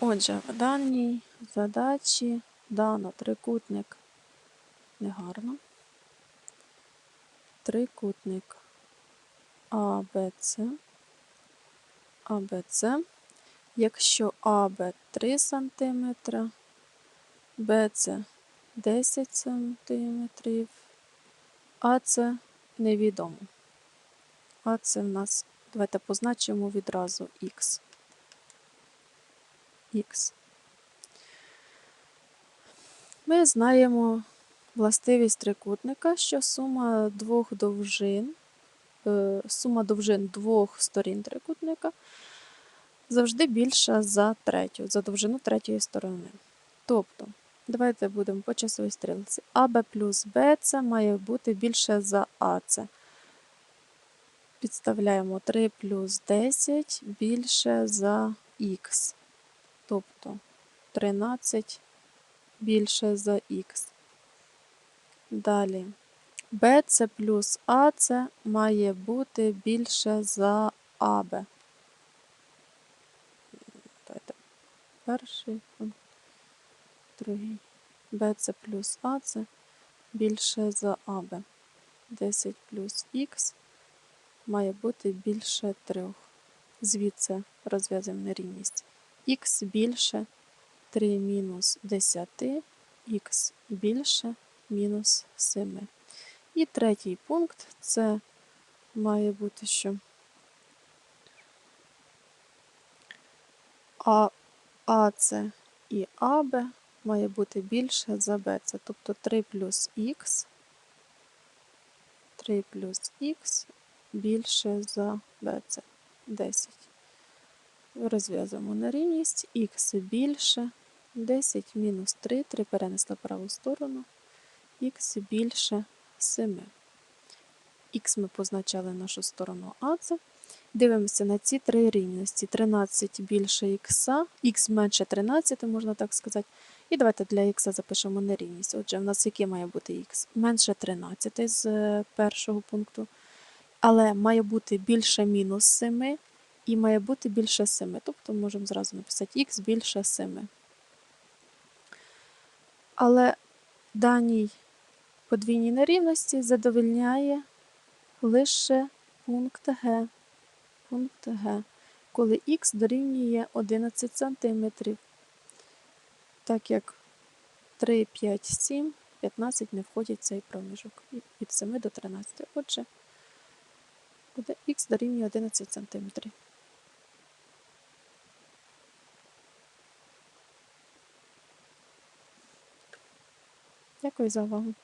Отже, в даній задачі дано трикутник негарно. Трикутник АБЦ. АБЦ. Якщо АБ 3 см, БЦ 10 см, АЦ невідомо. АЦ в нас, давайте позначимо відразу Х. Х. Ми знаємо властивість трикутника, що сума двох довжин, е, сума довжин двох сторін трикутника завжди більша за третю, за довжину третьої сторони. Тобто, давайте будемо по часовій стрілці. АБ плюс БЦ має бути більше за АЦ. Підставляємо 3 плюс 10 більше за х. Тобто 13 більше за х. Далі. BC плюс AC має бути більше за AB. Давайте перший другий. BC плюс AC більше за AB. 10 плюс х має бути більше 3. Звідси розв'язуємо нерівність. Х більше 3 мінус 10, х більше мінус 7. І третій пункт це має бути, що А, АЦ і АБ має бути більше за БЦ. Тобто 3 плюс х, 3 плюс х більше за БЦ 10. Розв'язуємо на рівність х більше 10 мінус 3, 3 перенесла праву сторону, х більше 7. Х ми позначали нашу сторону АЦ. Дивимося на ці три рівності. 13 більше х, х менше 13, можна так сказати. І давайте для х запишемо нерівність. Отже, в нас який має бути х? Менше 13 з е, першого пункту. Але має бути більше мінус 7 і має бути більше 7. Тобто можемо зразу написати х більше 7. Але даній подвійній нерівності задовольняє лише пункт Г. Пункт Г, коли х дорівнює 11 см, так як 3, 5, 7, 15 не входять в цей проміжок від 7 до 13. Отже, буде х дорівнює 11 см. Дякую за увагу.